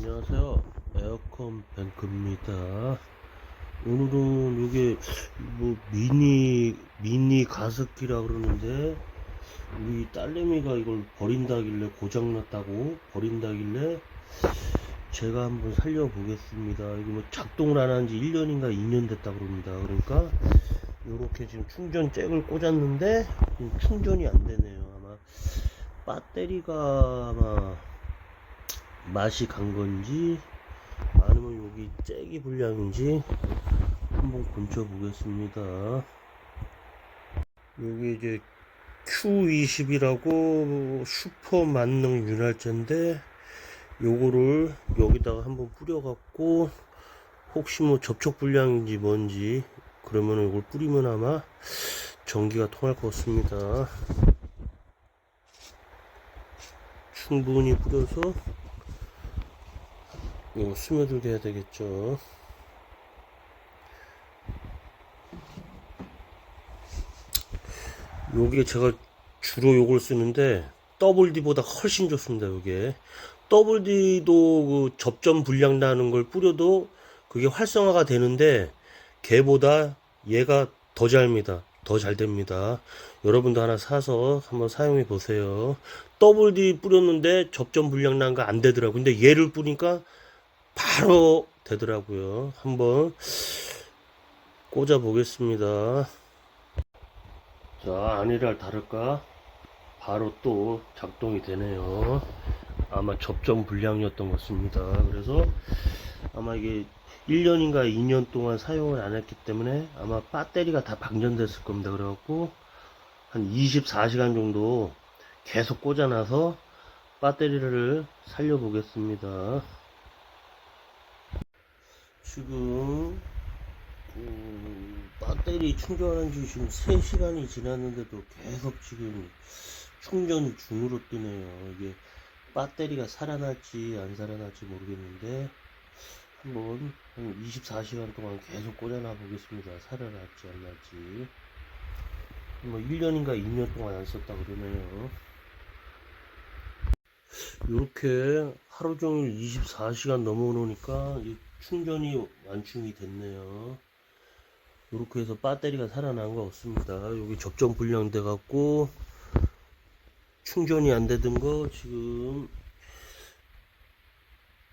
안녕하세요. 에어컨 뱅크입니다. 오늘은 이게 뭐 미니 미니 가습기라 그러는데 우리 딸내미가 이걸 버린다길래 고장났다고 버린다길래 제가 한번 살려보겠습니다. 이게 뭐 작동을 안 한 지 1년인가 2년 됐다 그럽니다. 그러니까 이렇게 지금 충전 잭을 꽂았는데 충전이 안 되네요. 아마 배터리가 아마 맛이 간 건지 아니면 여기 잭이 불량인지 한번 건져 보겠습니다. 여기 이제 Q20이라고 슈퍼 만능 윤활제인데 요거를 여기다가 한번 뿌려 갖고 혹시 뭐 접촉 불량인지 뭔지 그러면 이걸 뿌리면 아마 전기가 통할 것 같습니다. 충분히 뿌려서 이거 스며들게 해야 되겠죠. 요게 제가 주로 요걸 쓰는데 더블 D보다 훨씬 좋습니다. 요게 더블 D도 그 접점 불량 나는 걸 뿌려도 그게 활성화가 되는데 걔보다 얘가 더 잘입니다. 더 잘 됩니다. 여러분도 하나 사서 한번 사용해 보세요. 더블 D 뿌렸는데 접점 불량 난 거 안 되더라고요. 근데 얘를 뿌니까 바로 되더라고요. 한번 꽂아 보겠습니다. 자, 아니랄 다를까? 바로 또 작동이 되네요. 아마 접점 불량이었던 것 같습니다. 그래서 아마 이게 1년인가 2년 동안 사용을 안 했기 때문에 아마 배터리가 다 방전됐을 겁니다. 그래갖고 한 24시간 정도 계속 꽂아놔서 배터리를 살려보겠습니다. 지금 음, 배터리 충전한 지 지금 3시간이 지났는데도 계속 지금 충전이 중으로 뜨네요. 이게 배터리가 살아날지 안 살아날지 모르겠는데 한번 한 24시간 동안 계속 꽂아놔 보겠습니다. 살아날지 안 날지. 뭐 1년인가 2년 동안 안 썼다 그러네요. 이렇게 하루 종일 24시간 넘어놓으니까 이 충전이 완충이 됐네요. 이렇게 해서 배터리가 살아난 거 없습니다. 여기 접점 불량 돼 갖고 충전이 안 되던 거 지금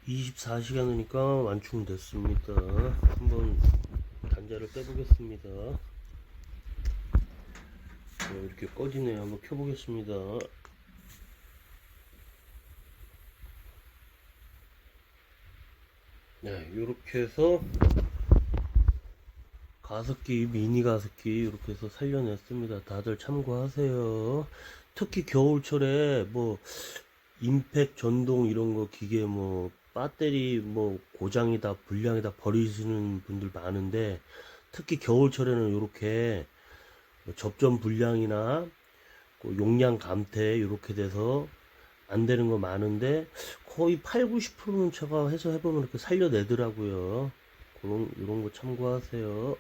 24시간 후니까 완충됐습니다. 한번 단자를 빼보겠습니다. 네, 이렇게 꺼지네요. 한번 켜보겠습니다. 네, 이렇게 해서 가습기, 미니 가습기 이렇게 해서 살려냈습니다. 다들 참고하세요. 특히 겨울철에 뭐 임팩 전동 이런 거 기계 뭐 배터리 뭐 고장이다 불량이다 버리시는 분들 많은데 특히 겨울철에는 이렇게 뭐 접점 불량이나 그 용량 감퇴 이렇게 돼서 안 되는 거 많은데 거의 8, 90%는 제가 해서 해보면 이렇게 살려내더라고요. 그런 이런 거 참고하세요.